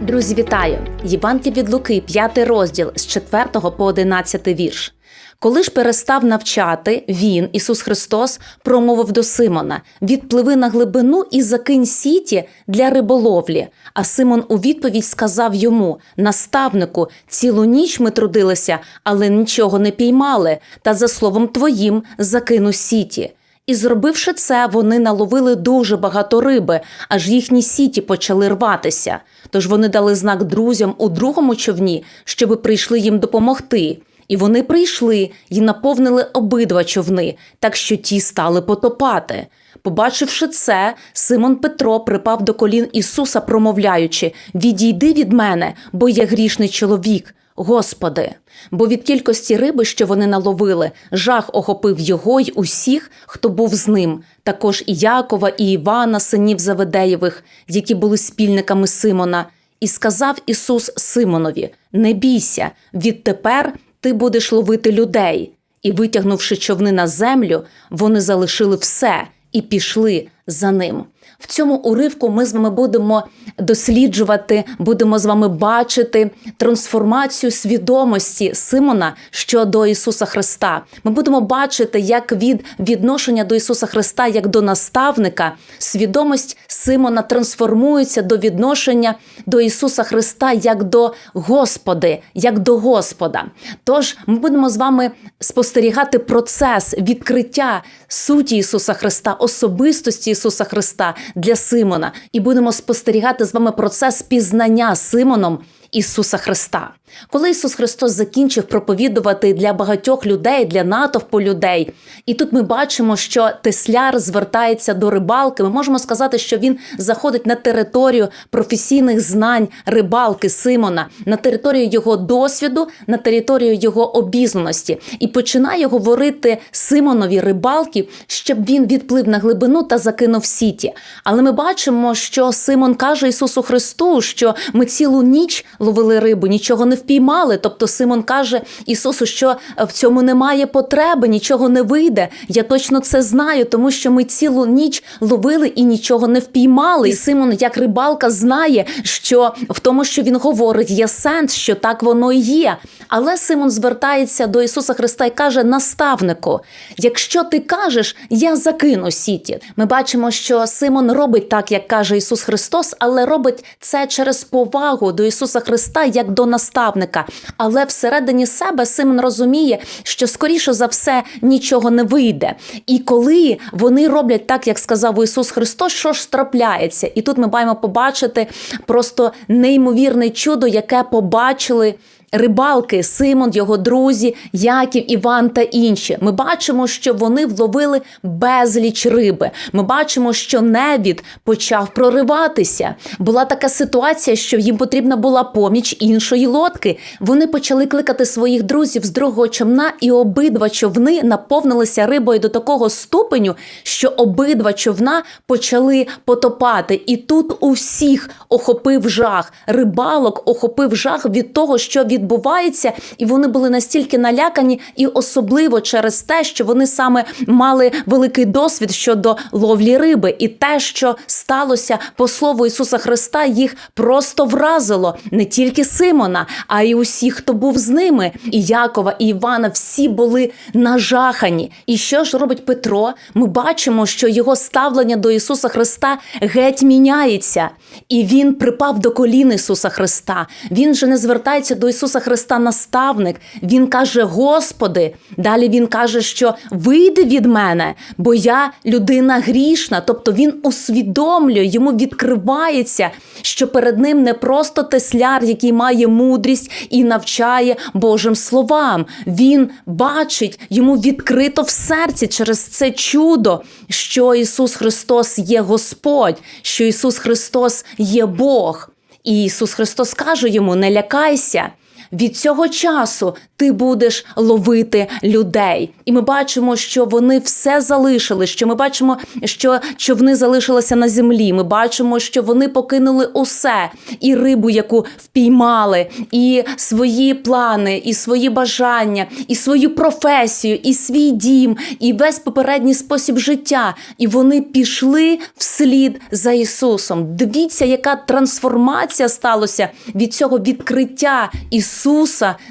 Друзі, вітаю! Євангеліє від Луки, 5 розділ з 4 по 11 вірш. Коли ж перестав навчати, він, Ісус Христос, промовив до Симона: Відпливи на глибину і закинь сіті для риболовлі. А Симон у відповідь сказав йому: Наставнику, цілу ніч ми трудилися, але нічого не піймали, та за словом твоїм закину сіті. І зробивши це, вони наловили дуже багато риби, аж їхні сіті почали рватися. Тож вони дали знак друзям у другому човні, щоби прийшли їм допомогти. І вони прийшли і наповнили обидва човни, так що ті стали потопати. Побачивши це, Симон Петро припав до колін Ісуса, промовляючи: Відійди від мене, бо я грішний чоловік. Господи, бо від кількості риби, що вони наловили, жах охопив його й усіх, хто був з ним, також і Якова, і Івана, синів Заведеєвих, які були спільниками Симона. І сказав Ісус Симонові: Не бійся, відтепер ти будеш ловити людей. І, витягнувши човни на землю, вони залишили все і пішли за ним. В цьому уривку ми з вами будемо досліджувати, будемо з вами бачити трансформацію свідомості Симона щодо Ісуса Христа. Ми будемо бачити, як від відношення до Ісуса Христа, як до наставника, свідомість Симона трансформується до відношення до Ісуса Христа як до Господи, як до Господа. Тож ми будемо з вами спостерігати процес відкриття суті Ісуса Христа, особистості Ісуса Христа для Симона, і будемо спостерігати з вами процес пізнання Симоном Ісуса Христа. Коли Ісус Христос закінчив проповідувати для багатьох людей, для натовпу людей, і тут ми бачимо, що Тесляр звертається до рибалки. Ми можемо сказати, що він заходить на територію професійних знань рибалки Симона, на територію його досвіду, на територію його обізнаності, і починає говорити Симонові рибалки, щоб він відплив на глибину та закинув сіті. Але ми бачимо, що Симон каже Ісусу Христу, що ми цілу ніч ловили рибу, нічого не впіймали. Тобто Симон каже Ісусу, що в цьому немає потреби, нічого не вийде. Я точно це знаю, тому що ми цілу ніч ловили і нічого не впіймали. І Симон, як рибалка, знає, що в тому, що він говорить, є сенс, що так воно і є. Але Симон звертається до Ісуса Христа і каже: наставнику, якщо ти кажеш, я закину сіті. Ми бачимо, що Симон робить так, як каже Ісус Христос, але робить це через повагу до Ісуса Христа як до наставника. Але всередині себе Симон розуміє, що скоріше за все нічого не вийде. І коли вони роблять так, як сказав Ісус Христос, що ж трапляється? І тут ми маємо побачити просто неймовірне чудо, яке побачили. Рибалки, Симон, його друзі, Яків, Іван та інші. Ми бачимо, що вони вловили безліч риби. Ми бачимо, що невід почав прориватися. Була така ситуація, що їм потрібна була поміч іншої лодки. Вони почали кликати своїх друзів з другого човна, і обидва човни наповнилися рибою до такого ступеню, що обидва човна почали потопати. І тут усіх охопив жах. Рибалок охопив жах від того, що від відбувається, і вони були настільки налякані, і особливо через те, що вони саме мали великий досвід щодо ловлі риби, і те, що сталося по слову Ісуса Христа, їх просто вразило не тільки Симона, а й усіх, хто був з ними. І Якова, і Івана всі були нажахані. І що ж робить Петро? Ми бачимо, що його ставлення до Ісуса Христа геть міняється, і він припав до колін Ісуса Христа. Він же не звертається до Ісуса. Ісуса Христа наставник. Він каже: Господи, далі він каже, що вийди від мене, бо я людина грішна. Тобто він усвідомлює, йому відкривається, що перед ним не просто тесляр, який має мудрість і навчає Божим словам. Він бачить йому відкрито в серці через це чудо, що Ісус Христос є Господь, що Ісус Христос є Бог. І Ісус Христос каже йому: не лякайся. Від цього часу ти будеш ловити людей. І ми бачимо, що вони все залишили. Що ми бачимо, що човни залишилися на землі. Ми бачимо, що вони покинули усе і рибу, яку впіймали, і свої плани, і свої бажання, і свою професію, і свій дім, і весь попередній спосіб життя. І вони пішли вслід за Ісусом. Дивіться, яка трансформація сталася від цього відкриття Ісуса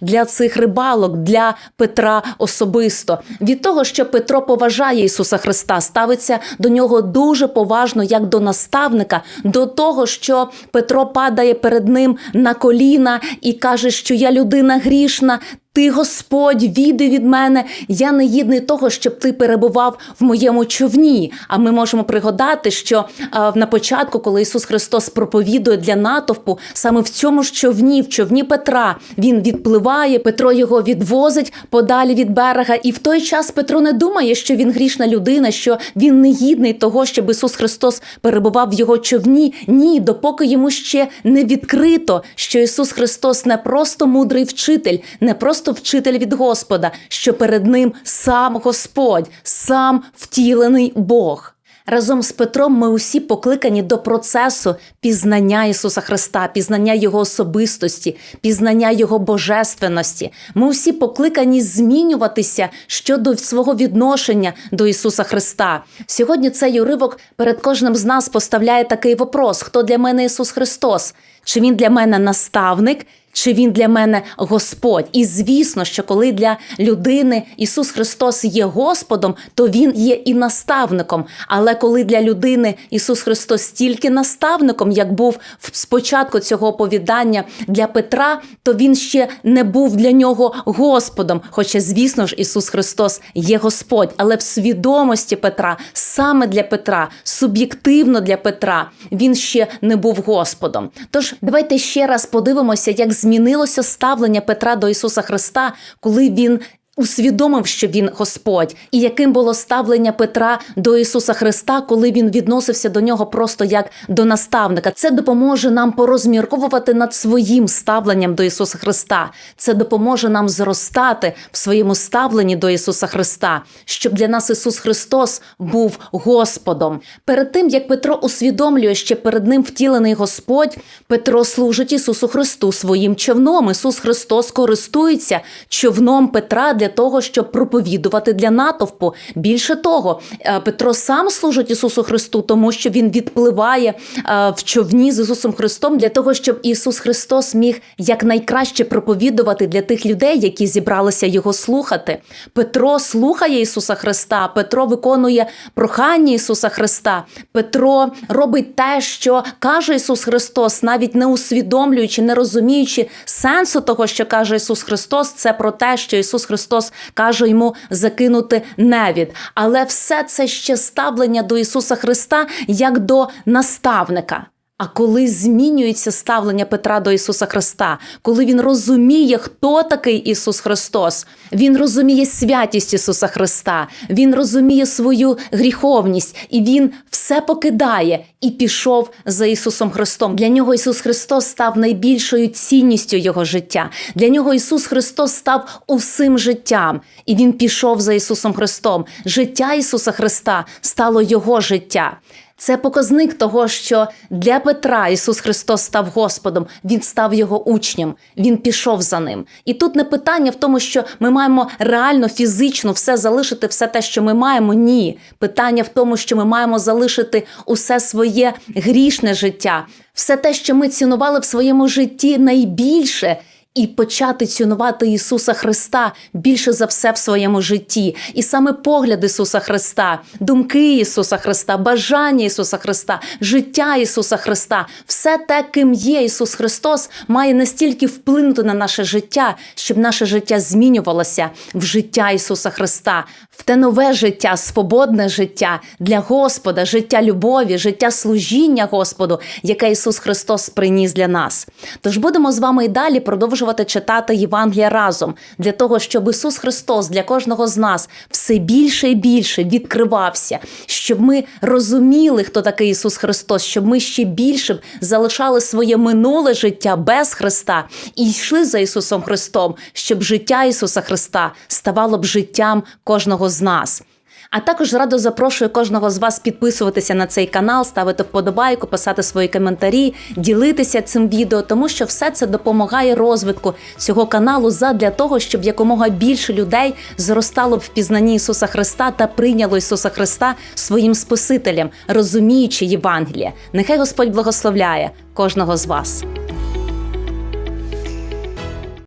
для цих рибалок, для Петра особисто. Від того, що Петро поважає Ісуса Христа, ставиться до нього дуже поважно, як до наставника, до того, що Петро падає перед ним на коліна і каже, що я людина грішна. Ти, Господь, віди від мене, я не гідний того, щоб ти перебував в моєму човні. А ми можемо пригадати, що а, на початку, коли Ісус Христос проповідує для натовпу, саме в цьому ж човні, в човні Петра, він відпливає, Петро його відвозить подалі від берега. І в той час Петро не думає, що він грішна людина, що він не гідний того, щоб Ісус Христос перебував в його човні. Ні, допоки йому ще не відкрито, що Ісус Христос не просто мудрий вчитель, не просто вчитель від Господа, що перед ним сам Господь, сам втілений Бог. Разом з Петром ми усі покликані до процесу пізнання Ісуса Христа, пізнання Його особистості, пізнання Його божественності. Ми усі покликані змінюватися щодо свого відношення до Ісуса Христа. Сьогодні цей уривок перед кожним з нас поставляє такий вопрос: хто для мене Ісус Христос? Чи Він для мене наставник? Чи він для мене Господь? І звісно, що коли для людини Ісус Христос є Господом, то Він є і наставником. Але коли для людини Ісус Христос тільки наставником, як був спочатку цього оповідання для Петра, то він ще не був для нього Господом. Хоча, звісно ж, Ісус Христос є Господь, але в свідомості Петра, саме для Петра, суб'єктивно для Петра, він ще не був Господом. Тож давайте ще раз подивимося, як змінилося ставлення Петра до Ісуса Христа, коли він. Усвідомив, що він Господь, і яким було ставлення Петра до Ісуса Христа, коли він відносився до нього просто як до наставника. Це допоможе нам порозмірковувати над своїм ставленням до Ісуса Христа. Це допоможе нам зростати в своєму ставленні до Ісуса Христа, щоб для нас Ісус Христос був Господом. Перед тим як Петро усвідомлює, що перед ним втілений Господь, Петро служить Ісусу Христу своїм човном. Ісус Христос користується човном Петра того, щоб проповідувати для натовпу. Більше того, е, Петро сам служить Ісусу Христу, тому що він відпливає е, в човні з Ісусом Христом для того, щоб Ісус Христос міг якнайкраще проповідувати для тих людей, які зібралися його слухати. Петро слухає Ісуса Христа, Петро виконує прохання Ісуса Христа. Петро робить те, що каже Ісус Христос, навіть не усвідомлюючи, не розуміючи сенсу того, що каже Ісус Христос, це про те, що Ісус Христос каже йому закинути невід. Але все це ще ставлення до Ісуса Христа як до наставника. А коли змінюється ставлення Петра до Ісуса Христа, коли він розуміє, хто такий Ісус Христос, він розуміє святість Ісуса Христа, він розуміє свою гріховність, і він все покидає і пішов за Ісусом Христом. Для нього Ісус Христос став найбільшою цінністю його життя. Для нього Ісус Христос став усім життям, і Він пішов за Ісусом Христом. Життя Ісуса Христа стало Його життя. Це показник того, що для Петра Ісус Христос став Господом, Він став його учнем, Він пішов за ним. І тут не питання в тому, що ми маємо реально фізично все залишити, все те, що ми маємо. Ні. Питання в тому, що ми маємо залишити усе своє грішне життя, все те, що ми цінували в своєму житті найбільше. І почати цінувати Ісуса Христа більше за все в своєму житті, і саме погляд Ісуса Христа, думки Ісуса Христа, бажання Ісуса Христа, життя Ісуса Христа, все те, ким є Ісус Христос, має настільки вплинути на наше життя, щоб наше життя змінювалося в життя Ісуса Христа, в те нове життя, свободне життя для Господа, життя любові, життя служіння Господу, яке Ісус Христос приніс для нас. Тож будемо з вами і далі продовжувати читати Євангелія разом для того, щоб Ісус Христос для кожного з нас все більше і більше відкривався, щоб ми розуміли, хто такий Ісус Христос, щоб ми ще більше залишали своє минуле життя без Христа і йшли за Ісусом Христом, щоб життя Ісуса Христа ставало б життям кожного з нас. А також радо запрошую кожного з вас підписуватися на цей канал, ставити вподобайку, писати свої коментарі, ділитися цим відео, тому що все це допомагає розвитку цього каналу задля того, щоб якомога більше людей зростало б в пізнанні Ісуса Христа та прийняло Ісуса Христа своїм Спасителем, розуміючи Євангеліє. Нехай Господь благословляє кожного з вас.